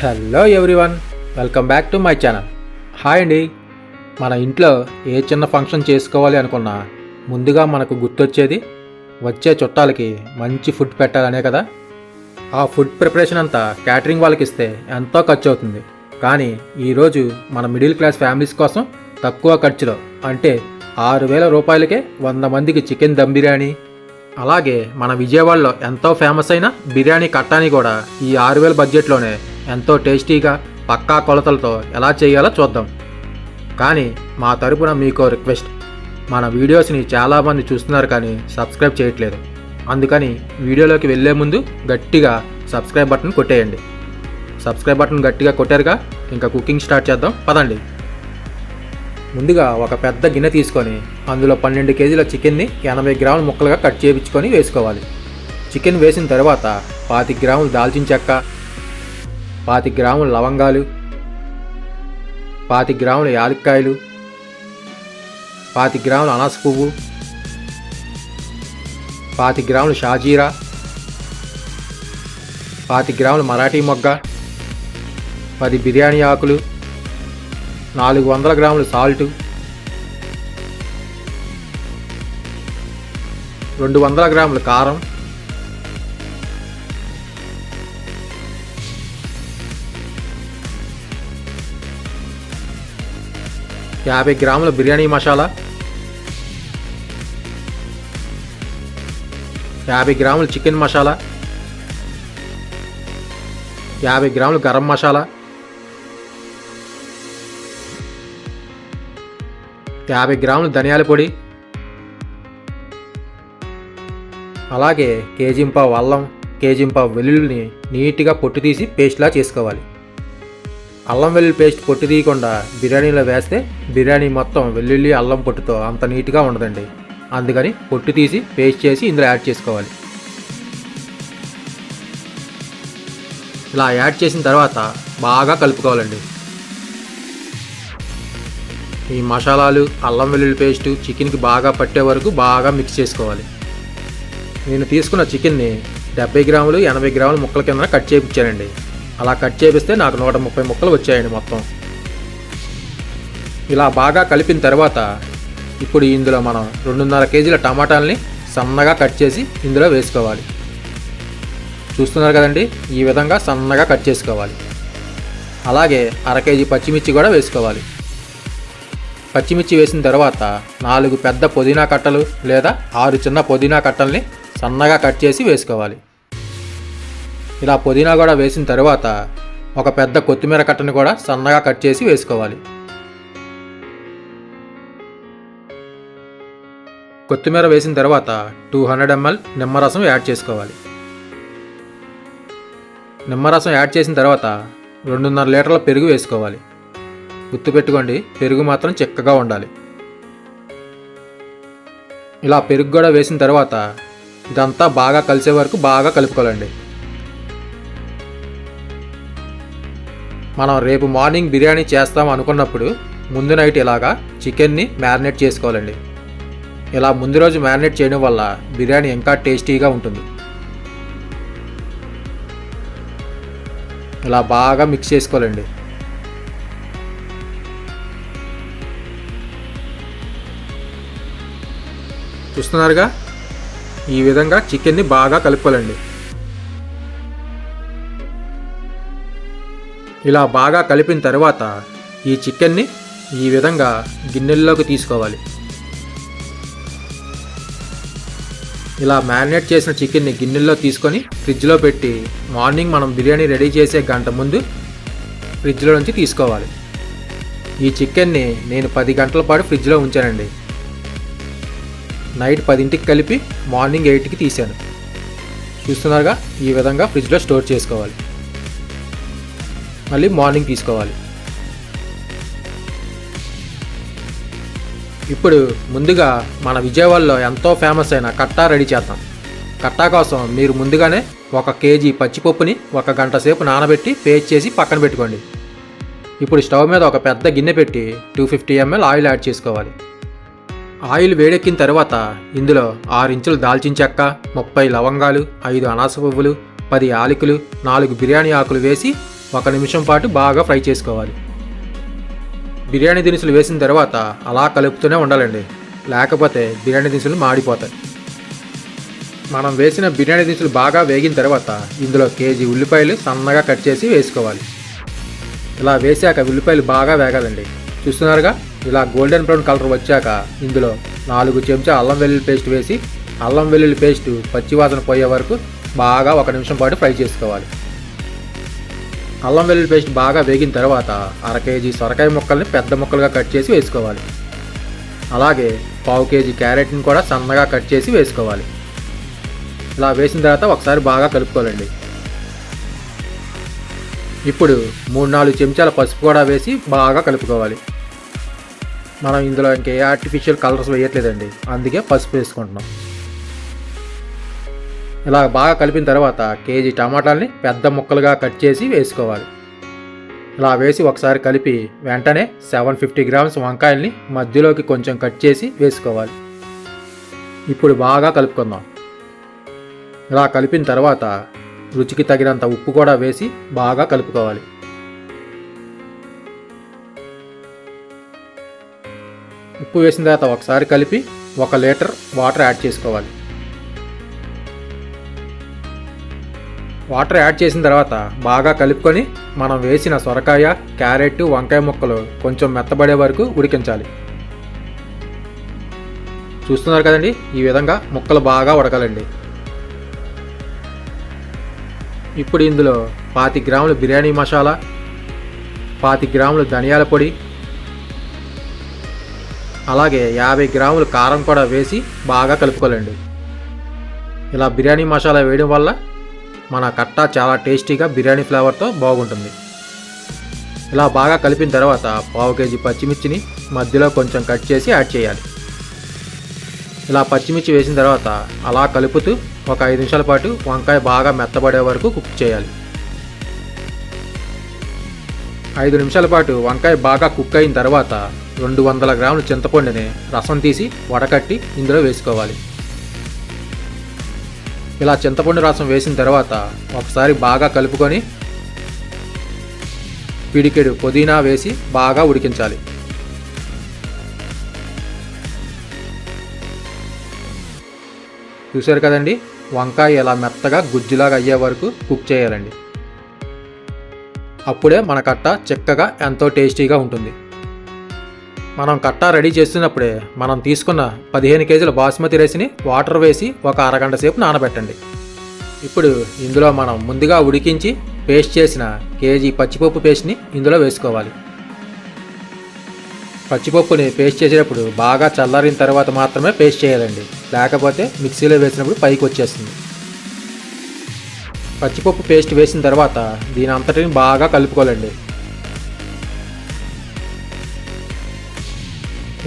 Hello everyone welcome back to my channel hi అండి మన ఇంట్లో ఏ చిన్న ఫంక్షన్ చేసుకోవాలి అనుకున్నా ముందుగా మనకు గుర్తొచ్చేది వచ్చే చుట్టాలకి మంచి ఫుడ్ పెట్టాలనే కదా. ఆ ఫుడ్ ప్రిపరేషన్ అంతా క్యాటరింగ్ వాళ్ళకి ఇస్తే ఎంతో ఖర్చు అవుతుంది కానీ ఈరోజు మన మిడిల్ క్లాస్ ఫ్యామిలీస్ కోసం తక్కువ ఖర్చులో అంటే ఆరు వేల రూపాయలకే వంద మందికి చికెన్ దమ్ బిర్యానీ అలాగే మన విజయవాడలో ఎంతో ఫేమస్ అయిన బిర్యానీ కట్టాని కూడా ఈ ఆరు వేల బడ్జెట్లోనే ఎంతో టేస్టీగా పక్కా కొలతలతో ఎలా చేయాలో చూద్దాం. కానీ మా తరపున మీకో రిక్వెస్ట్. మన వీడియోస్ని చాలామంది చూస్తున్నారు కానీ సబ్స్క్రైబ్ చేయట్లేదు. అందుకని వీడియోలోకి వెళ్ళే ముందు గట్టిగా సబ్స్క్రైబ్ బటన్ కొట్టేయండి. సబ్స్క్రైబ్ బటన్ గట్టిగా కొట్టారుగా ఇంకా కుకింగ్ స్టార్ట్ చేద్దాం పదండి. ముందుగా ఒక పెద్ద గిన్నె తీసుకొని అందులో పన్నెండు కేజీల చికెన్ని ఎనభై గ్రాముల ముక్కలుగా కట్ చేయించుకొని వేసుకోవాలి. చికెన్ వేసిన తర్వాత పాతి గ్రాములు దాల్చిన చెక్క పాతి గ్రాముల లవంగాలు పాతి గ్రాముల యాలక్కాయలు పాతి గ్రాముల అనాస పువ్వు పాతి గ్రాముల షాజీరా పాతి గ్రాముల మరాఠీ మొగ్గ పది బిర్యానీ ఆకులు నాలుగు వందల గ్రాములు సాల్ట్ రెండు వందల గ్రాముల కారం యాభై గ్రాముల బిర్యానీ మసాలా. యాభై గ్రాముల చికెన్ మసాలా. యాభై గ్రాముల గరం మసాలా. యాభై గ్రాముల ధనియాల పొడి. అలాగే కేజీంపావు అల్లం కేజీంపావు వెల్లుల్లిని నీట్గా పొట్టు తీసి పేస్ట్లా చేసుకోవాలి. అల్లం వెల్లుల్లి పేస్ట్ పొట్టు తీయకుండా బిర్యానీలో వేస్తే బిర్యానీ మొత్తం వెల్లుల్లి అల్లం పొట్టుతో అంత నీట్గా ఉండదండి. అందుకని పొట్టు తీసి పేస్ట్ చేసి ఇందులో యాడ్ చేసుకోవాలి. ఇలా యాడ్ చేసిన తర్వాత బాగా కలుపుకోవాలండి. ఈ మసాలాలు అల్లం వెల్లుల్లి పేస్ట్ చికెన్కి బాగా పట్టే వరకు బాగా మిక్స్ చేసుకోవాలి. నేను తీసుకున్న చికెన్ని డెబ్బై గ్రాములు ఎనభై గ్రాములు ముక్కల కింద కట్ చేయించానండి అలా కట్ చేపిస్తే నాకు నూట ముప్పై ముక్కలు వచ్చాయండి మొత్తం. ఇలా బాగా కలిపిన తర్వాత ఇప్పుడు ఇందులో మనం రెండున్నర కేజీల టమాటాలని సన్నగా కట్ చేసి ఇందులో వేసుకోవాలి. చూస్తున్నారు కదండి? ఈ విధంగా సన్నగా కట్ చేసుకోవాలి. అలాగే అర కేజీ పచ్చిమిర్చి కూడా వేసుకోవాలి. పచ్చిమిర్చి వేసిన తర్వాత నాలుగు పెద్ద పుదీనా కట్టలు లేదా ఆరు చిన్న పుదీనా కట్టల్ని సన్నగా కట్ చేసి వేసుకోవాలి. ఇలా పుదీనా కూడా వేసిన తర్వాత ఒక పెద్ద కొత్తిమీర కట్టను కూడా సన్నగా కట్ చేసి వేసుకోవాలి. కొత్తిమీర వేసిన తర్వాత టూ హండ్రెడ్ ఎంఎల్ నిమ్మరసం యాడ్ చేసుకోవాలి. నిమ్మరసం యాడ్ చేసిన తర్వాత రెండున్నర లీటర్ల పెరుగు వేసుకోవాలి. గుర్తుపెట్టుకోండి పెరుగు మాత్రం చిక్కగా ఉండాలి. ఇలా పెరుగు కూడా వేసిన తర్వాత ఇదంతా బాగా కలిసే వరకు బాగా కలుపుకోవాలండి. మనం రేపు మార్నింగ్ బిర్యానీ చేస్తాం అనుకున్నప్పుడు ముందు నైట్ ఇలాగా చికెన్ని మ్యారినేట్ చేసుకోవాలండి. ఇలా ముందు రోజు మ్యారినేట్ చేయడం వల్ల బిర్యానీ ఇంకా టేస్టీగా ఉంటుంది. ఇలా బాగా మిక్స్ చేసుకోవాలండి. చూస్తున్నారుగా? ఈ విధంగా చికెన్ని బాగా కలుపుకోవాలండి. ఇలా బాగా కలిపిన తర్వాత ఈ చికెన్ని ఈ విధంగా గిన్నెల్లోకి తీసుకోవాలి. ఇలా మ్యారినేట్ చేసిన చికెన్ని గిన్నెల్లో తీసుకొని ఫ్రిడ్జ్లో పెట్టి మార్నింగ్ మనం బిర్యానీ రెడీ చేసే గంట ముందు ఫ్రిడ్జ్లో నుంచి తీసుకోవాలి. ఈ చికెన్ని నేను పది గంటల పాటు ఫ్రిడ్జ్లో ఉంచానండి. నైట్ పదింటికి కలిపి మార్నింగ్ ఎయిట్కి తీశాను. చూస్తున్నారుగా? ఈ విధంగా ఫ్రిడ్జ్లో స్టోర్ చేసుకోవాలి. మళ్ళీ మార్నింగ్ తీసుకోవాలి. ఇప్పుడు ముందుగా మన విజయవాడలో ఎంతో ఫేమస్ అయిన కట్టా రెడీ చేద్దాం. కట్టా కోసం మీరు ముందుగానే ఒక కేజీ పచ్చిపప్పుని ఒక గంట సేపు నానబెట్టి పేస్ట్ చేసి పక్కన పెట్టుకోండి. ఇప్పుడు స్టవ్ మీద ఒక పెద్ద గిన్నె పెట్టి two fifty ML oil add చేసుకోవాలి. ఆయిల్ వేడెక్కిన తర్వాత ఇందులో ఆరు ఇంచులు దాల్చిన చెక్క ముప్పై లవంగాలు ఐదు అనాస పువ్వులు పది ఆలికలు నాలుగు బిర్యానీ ఆకులు వేసి ఒక నిమిషం పాటు బాగా ఫ్రై చేసుకోవాలి. బిర్యానీ దినుసులు వేసిన తర్వాత అలా కలుపుతూనే ఉండాలండి. లేకపోతే బిర్యానీ దినుసులు మాడిపోతాయి. మనం వేసిన బిర్యానీ దినుసులు బాగా వేగిన తర్వాత ఇందులో కేజీ ఉల్లిపాయలు సన్నగా కట్ చేసి వేసుకోవాలి. ఇలా వేసాక ఉల్లిపాయలు బాగా వేగాలండి. చూస్తున్నారుగా? ఇలా గోల్డెన్ బ్రౌన్ కలర్ వచ్చాక ఇందులో నాలుగు చెంచా అల్లం వెల్లుల్లి పేస్ట్ వేసి అల్లం వెల్లుల్లి పేస్ట్ పచ్చివాసన పోయే వరకు బాగా ఒక నిమిషం పాటు ఫ్రై చేసుకోవాలి. అల్లం వెల్లుల్లి పేస్ట్ బాగా వేగిన తర్వాత అర కేజీ సొరకాయ ముక్కల్ని పెద్ద ముక్కలుగా కట్ చేసి వేసుకోవాలి. అలాగే పావు కేజీ క్యారెట్ని కూడా సన్నగా కట్ చేసి వేసుకోవాలి. ఇలా వేసిన తర్వాత ఒకసారి బాగా కలుపుకోవాలండి. ఇప్పుడు మూడు నాలుగు చెంచాల పసుపు కూడా వేసి బాగా కలుపుకోవాలి. మనం ఇందులో ఇంకే ఆర్టిఫిషియల్ కలర్స్ వేయట్లేదండి. అందుకే పసుపు వేసుకుంటున్నాం. ఇలా బాగా కలిపిన తర్వాత కేజీ టమాటాలని పెద్ద ముక్కలుగా కట్ చేసి వేసుకోవాలి. ఇలా వేసి ఒకసారి కలిపి వెంటనే సెవెన్ ఫిఫ్టీ గ్రామ్స్ వంకాయల్ని మధ్యలోకి కొంచెం కట్ చేసి వేసుకోవాలి. ఇప్పుడు బాగా కలుపుకుందాం. ఇలా కలిపిన తర్వాత రుచికి తగినంత ఉప్పు కూడా వేసి బాగా కలుపుకోవాలి. ఉప్పు వేసిన తర్వాత ఒకసారి కలిపి ఒక లీటర్ వాటర్ యాడ్ చేసుకోవాలి. వాటర్ యాడ్ చేసిన తర్వాత బాగా కలుపుకొని మనం వేసిన సొరకాయ క్యారెట్ వంకాయ ముక్కలు కొంచెం మెత్తబడే వరకు ఉడికించాలి. చూస్తున్నారు కదండి? ఈ విధంగా ముక్కలు బాగా ఉడకాలండి. ఇప్పుడు ఇందులో పాతి గ్రాములు బిర్యానీ మసాలా పాతి గ్రాములు ధనియాల పొడి అలాగే యాభై గ్రాములు కారం కూడా వేసి బాగా కలుపుకోవాలండి. ఇలా బిర్యానీ మసాలా వేయడం వల్ల మన కట్ట చాలా టేస్టీగా బిర్యానీ ఫ్లేవర్తో బాగుంటుంది. ఇలా బాగా కలిపిన తర్వాత పావు కేజీ పచ్చిమిర్చిని మధ్యలో కొంచెం కట్ చేసి యాడ్ చేయాలి. ఇలా పచ్చిమిర్చి వేసిన తర్వాత అలా కలుపుతూ ఒక ఐదు నిమిషాల పాటు వంకాయ బాగా మెత్తబడే వరకు కుక్ చేయాలి. ఐదు నిమిషాల పాటు వంకాయ బాగా కుక్ అయిన తర్వాత రెండు వందల గ్రాముల చింతపండుని రసం తీసి వడకట్టి ఇందులో వేసుకోవాలి. ఇలా చింతపండు రసం వేసిన తర్వాత ఒకసారి బాగా కలుపుకొని పిడికెడు పుదీనా వేసి బాగా ఉడికించాలి. చూశారు కదండి? వంకాయ ఇలా మెత్తగా గుజ్జులాగా అయ్యే వరకు కుక్ చేయాలండి. అప్పుడే మన కట్ట చిక్కగా ఎంతో టేస్టీగా ఉంటుంది. మనం కట్ట రెడీ చేస్తున్నప్పుడే మనం తీసుకున్న పదిహేను కేజీల బాస్మతి రైస్ని వాటర్ వేసి ఒక అరగంట సేపు నానబెట్టండి. ఇప్పుడు ఇందులో మనం ముందుగా ఉడికించి పేస్ట్ చేసిన కేజీ పచ్చిపప్పు పేస్ట్ని ఇందులో వేసుకోవాలి. పచ్చిపప్పుని పేస్ట్ చేసేటప్పుడు బాగా చల్లారిన తర్వాత మాత్రమే పేస్ట్ చేయాలండి. లేకపోతే మిక్సీలో వేసినప్పుడు పైకి వచ్చేస్తుంది. పచ్చిపప్పు పేస్ట్ వేసిన తర్వాత దీని అంతటిని బాగా కలుపుకోవాలండి.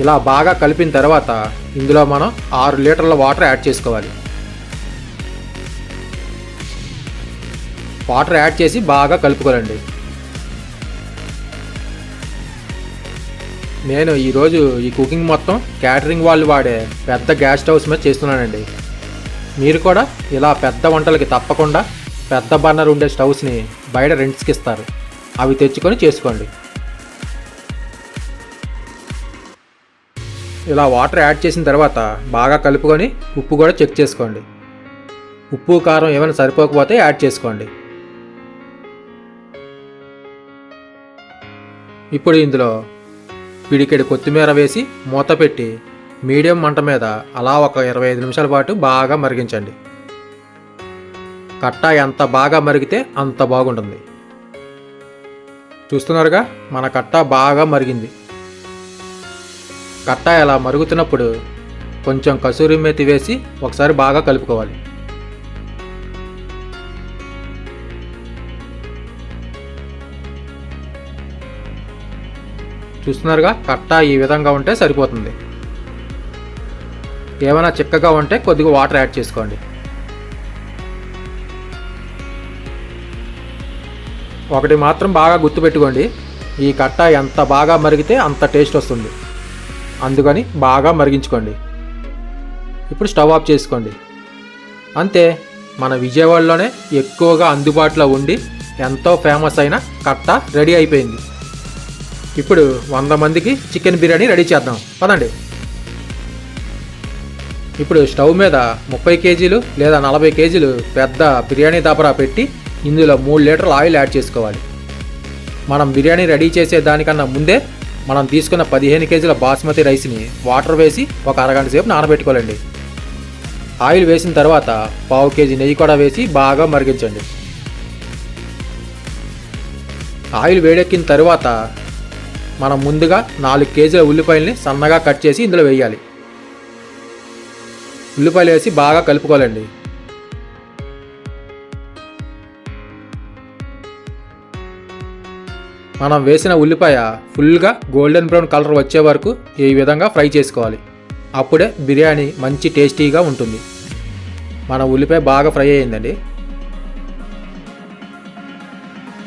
ఇలా బాగా కలిపిన తర్వాత ఇందులో మనం ఆరు లీటర్ల వాటర్ యాడ్ చేసుకోవాలి. వాటర్ యాడ్ చేసి బాగా కలుపుకోవాలండి. నేను ఈరోజు ఈ కుకింగ్ మొత్తం క్యాటరింగ్ వాళ్ళు వాడే పెద్ద గ్యాస్ స్టవ్స్ మీద చేస్తున్నానండి. మీరు కూడా ఇలా పెద్ద వంటలకి తప్పకుండా పెద్ద బర్నర్ ఉండే స్టవ్స్ని బయట రెంట్స్కి ఇస్తారు. అవి తెచ్చుకొని చేసుకోండి. ఇలా వాటర్ యాడ్ చేసిన తర్వాత బాగా కలుపుకొని ఉప్పు కూడా చెక్ చేసుకోండి. ఉప్పు కారం ఏమైనా సరిపోకపోతే యాడ్ చేసుకోండి. ఇప్పుడు ఇందులో పిడికెడు కొత్తిమీర వేసి మూత పెట్టి మీడియం మంట మీద అలా ఒక ఇరవై ఐదు నిమిషాల పాటు బాగా మరిగించండి. కట్ట ఎంత బాగా మరిగితే అంత బాగుంటుంది. చూస్తున్నారుగా? మన కట్ట బాగా మరిగింది. కట్ట ఇలా మరుగుతున్నప్పుడు కొంచెం కసూరి మేతి వేసి ఒకసారి బాగా కలుపుకోవాలి. చూస్తున్నారుగా? కట్ట ఈ విధంగా ఉంటే సరిపోతుంది. ఏమైనా చిక్కగా ఉంటే కొద్దిగా వాటర్ యాడ్ చేసుకోండి. ఒకటి మాత్రం బాగా గుర్తుపెట్టుకోండి. ఈ కట్ట ఎంత బాగా మరిగితే అంత టేస్ట్ వస్తుంది. అందుకని బాగా మరిగించుకోండి. ఇప్పుడు స్టవ్ ఆఫ్ చేసుకోండి. అంతే మన విజయవాడలోనే ఎక్కువగా అందుబాటులో ఉండి ఎంతో ఫేమస్ అయిన కట్ట రెడీ అయిపోయింది. ఇప్పుడు వంద మందికి చికెన్ బిర్యానీ రెడీ చేద్దాం. పదండి. ఇప్పుడు స్టవ్ మీద ముప్పై కేజీలు లేదా నలభై కేజీలు పెద్ద బిర్యానీ దబరా పెట్టి ఇందులో మూడు లీటర్ల ఆయిల్ యాడ్ చేసుకోవాలి. మనం బిర్యానీ రెడీ చేసే దానికన్నా ముందే మనం తీసుకున్న పదిహేను కేజీల బాస్మతి రైస్ని వాటర్ వేసి ఒక అరగంట సేపు నానబెట్టుకోవాలండి. ఆయిల్ వేసిన తర్వాత పావు కేజీ నెయ్యి కూడా వేసి బాగా మరిగించండి. ఆయిల్ వేడెక్కిన తర్వాత మనం ముందుగా నాలుగు కేజీల ఉల్లిపాయల్ని సన్నగా కట్ చేసి ఇందులో వేయాలి. ఉల్లిపాయలు వేసి బాగా కలుపుకోవాలండి. మనం వేసిన ఉల్లిపాయ ఫుల్గా గోల్డెన్ బ్రౌన్ కలర్ వచ్చే వరకు ఈ విధంగా ఫ్రై చేసుకోవాలి. అప్పుడే బిర్యానీ మంచి టేస్టీగా ఉంటుంది. మన ఉల్లిపాయ బాగా ఫ్రై అయ్యిందండి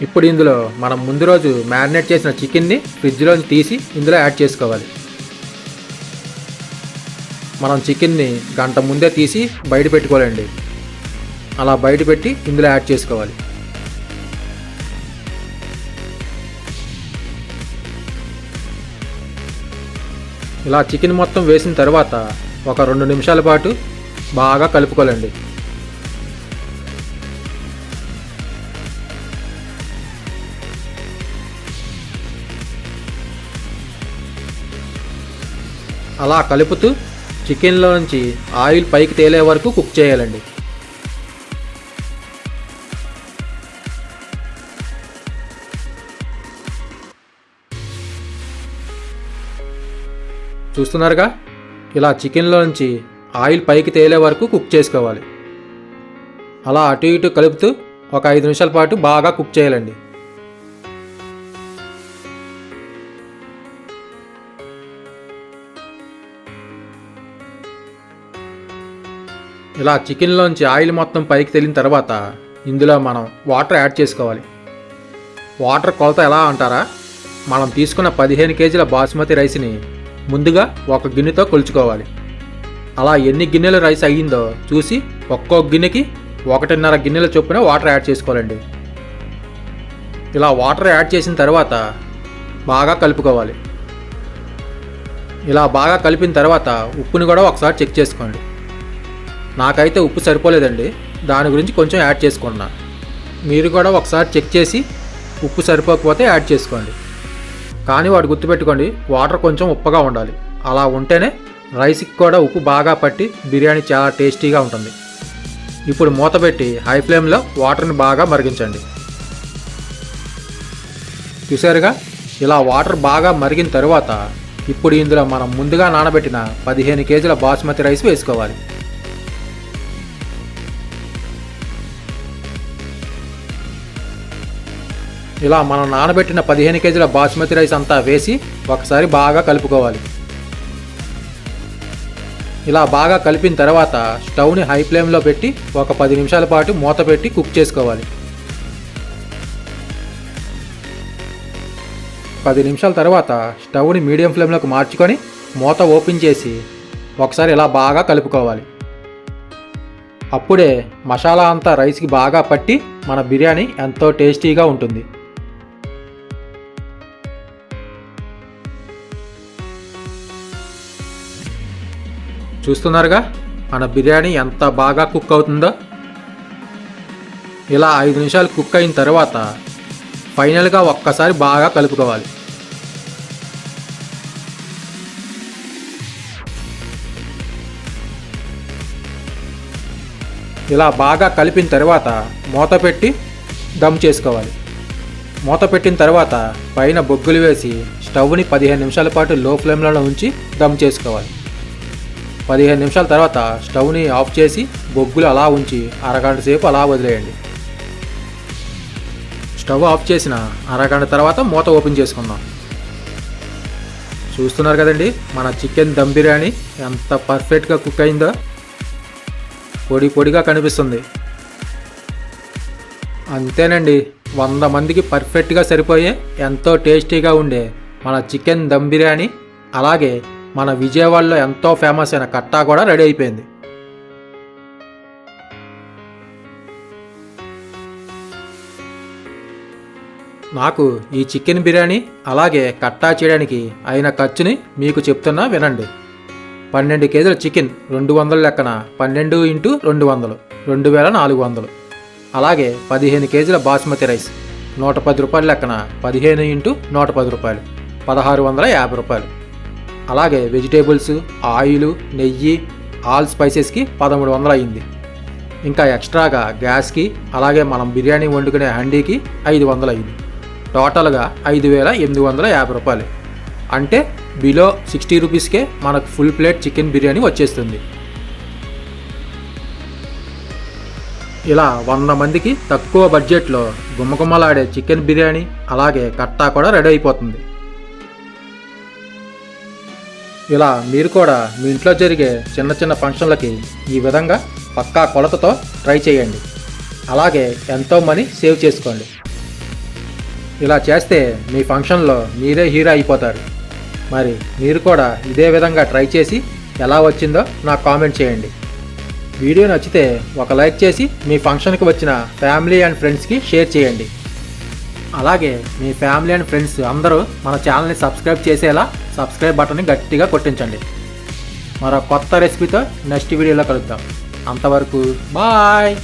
ఇప్పుడు ఇందులో మనం ముందు రోజు మ్యారినేట్ చేసిన చికెన్ని ఫ్రిడ్జ్లోంచి తీసి ఇందులో యాడ్ చేసుకోవాలి. మనం చికెన్ని గంట ముందే తీసి బయట పెట్టుకోవాలండి. అలా బయట పెట్టి ఇందులో యాడ్ చేసుకోవాలి. ఇలా చికెన్ మొత్తం వేసిన తర్వాత ఒక రెండు నిమిషాల పాటు బాగా కలుపుకోవాలండి. అలా కలుపుతూ చికెన్లో నుంచి ఆయిల్ పైకి తేలే వరకు కుక్ చేయాలండి. చూస్తున్నారుగా? ఇలా చికెన్లో నుంచి ఆయిల్ పైకి తేలే వరకు కుక్ చేసుకోవాలి. అలా అటు ఇటు కలుపుతూ ఒక ఐదు నిమిషాల పాటు బాగా కుక్ చేయాలండి. ఇలా చికెన్లోంచి ఆయిల్ మొత్తం పైకి తేలిన తర్వాత ఇందులో మనం వాటర్ యాడ్ చేసుకోవాలి. వాటర్ కొలత ఎలా అంటారా? మనం తీసుకున్న పదిహేను కేజీల బాస్మతి రైస్ని ముందుగా ఒక గిన్నెతో కొలుచుకోవాలి. అలా ఎన్ని గిన్నెల రైస్ అయ్యిందో చూసి ఒక్కో గిన్నెకి ఒకటిన్నర గిన్నెల చొప్పున వాటర్ యాడ్ చేసుకోవాలండి. ఇలా వాటర్ యాడ్ చేసిన తర్వాత బాగా కలుపుకోవాలి. ఇలా బాగా కలిపిన తర్వాత ఉప్పుని కూడా ఒకసారి చెక్ చేసుకోండి. నాకైతే ఉప్పు సరిపోలేదండి. దాని గురించి కొంచెం యాడ్ చేసుకున్నా. మీరు కూడా ఒకసారి చెక్ చేసి ఉప్పు సరిపోకపోతే యాడ్ చేసుకోండి. కానీ వాడు గుర్తుపెట్టుకోండి వాటర్ కొంచెం ఉప్పగా ఉండాలి. అలా ఉంటేనే రైస్కి కూడా ఉప్పు బాగా పట్టి బిర్యానీ చాలా టేస్టీగా ఉంటుంది. ఇప్పుడు మూత పెట్టి హై ఫ్లేమ్లో వాటర్ని బాగా మరిగించండి. చూసారుగా ఇలా వాటర్ బాగా మరిగిన తర్వాత ఇప్పుడు ఇందులో మనం ముందుగా నానబెట్టిన పదిహేను కేజీల బాస్మతి రైస్ వేసుకోవాలి. ఇలా మనం నానబెట్టిన పదిహేను కేజీల బాస్మతి రైస్ అంతా వేసి ఒకసారి బాగా కలుపుకోవాలి. ఇలా బాగా కలిపిన తర్వాత స్టవ్ని హై ఫ్లేమ్లో పెట్టి ఒక పది నిమిషాల పాటు మూత పెట్టి కుక్ చేసుకోవాలి. పది నిమిషాల తర్వాత స్టవ్ని మీడియం ఫ్లేమ్లోకి మార్చుకొని మూత ఓపెన్ చేసి ఒకసారి ఇలా బాగా కలుపుకోవాలి. అప్పుడే మసాలా అంతా రైస్కి బాగా పట్టి మన బిర్యానీ ఎంతో టేస్టీగా ఉంటుంది. చూస్తున్నారుగా? మన బిర్యానీ ఎంత బాగా కుక్ అవుతుందో? ఇలా ఐదు నిమిషాలు కుక్ అయిన తర్వాత ఫైనల్గా ఒక్కసారి బాగా కలుపుకోవాలి. ఇలా బాగా కలిపిన తర్వాత మూత పెట్టి దమ్ చేసుకోవాలి. మూత పెట్టిన తర్వాత పైన బొగ్గులు వేసి స్టవ్ని పదిహేను నిమిషాల పాటు లో ఫ్లేమ్లో ఉంచి దమ్ చేసుకోవాలి. పదిహేను నిమిషాల తర్వాత స్టవ్ని ఆఫ్ చేసి బొగ్గులు అలా ఉంచి అరగంట సేపు అలా వదిలేయండి. స్టవ్ ఆఫ్ చేసిన అరగంట తర్వాత మూత ఓపెన్ చేసుకుందాం. చూస్తున్నారు కదండి మన చికెన్ దమ్ బిర్యానీ ఎంత పర్ఫెక్ట్గా కుక్ అయిందో. పొడి పొడిగా కనిపిస్తుంది. అంతేనండి వంద మందికి పర్ఫెక్ట్గా సరిపోయే ఎంతో టేస్టీగా ఉండే మన చికెన్ దమ్ బిర్యానీ. అలాగే మన విజయవాడలో ఎంతో ఫేమస్ అయిన కట్టా కూడా రెడీ అయిపోయింది. నాకు ఈ చికెన్ బిర్యానీ అలాగే కట్టా చేయడానికి అయిన ఖర్చుని మీకు చెప్తున్నా వినండి. పన్నెండు కేజీల చికెన్ రెండు వందల లెక్కన పన్నెండు ఇంటూ రెండు వందలు రెండు వేల నాలుగు వందలు. అలాగే పదిహేను కేజీల బాస్మతి రైస్ నూట పది రూపాయల లెక్కన పదిహేను ఇంటూ నూట పది రూపాయలు పదహారు వందల యాభై రూపాయలు. అలాగే వెజిటేబుల్స్ ఆయిల్ నెయ్యి ఆల్ స్పైసెస్కి పదమూడు వందలు అయింది ఇంకా ఎక్స్ట్రాగా గ్యాస్కి అలాగే మనం బిర్యానీ వండుకునే హండీకి ఐదు వందలు అయింది టోటల్గా ఐదు వేల ఎనిమిది వందల యాభై రూపాయలు. అంటే బిలో సిక్స్టీ రూపీస్కే మనకు ఫుల్ ప్లేట్ చికెన్ బిర్యానీ వచ్చేస్తుంది. ఇలా వంద మందికి తక్కువ బడ్జెట్లో గుమ్మగుమ్మలాడే చికెన్ బిర్యానీ అలాగే కట్టా కూడా రెడీ అయిపోతుంది. ఇలా మీరు కూడా మీ ఇంట్లో జరిగే చిన్న చిన్న ఫంక్షన్లకి ఈ విధంగా పక్కా కొలతతో ట్రై చేయండి. అలాగే ఎంతో మనీ సేవ్ చేసుకోండి. ఇలా చేస్తే మీ ఫంక్షన్లో మీరే హీరో అయిపోతారు. మరి మీరు కూడా ఇదే విధంగా ట్రై చేసి ఎలా వచ్చిందో నాకు కామెంట్ చేయండి. వీడియో నచ్చితే ఒక లైక్ చేసి మీ ఫంక్షన్కి వచ్చిన ఫ్యామిలీ అండ్ ఫ్రెండ్స్కి షేర్ చేయండి. అలాగే మీ ఫ్యామిలీ అండ్ ఫ్రెండ్స్ అందరూ మన ఛానల్ని సబ్స్క్రైబ్ చేసేలా సబ్స్క్రైబ్ బటన్ని గట్టిగా కొట్టించండి. మరో కొత్త రెసిపీతో నెక్స్ట్ వీడియోలో కలుద్దాం. అంతవరకు బాయ్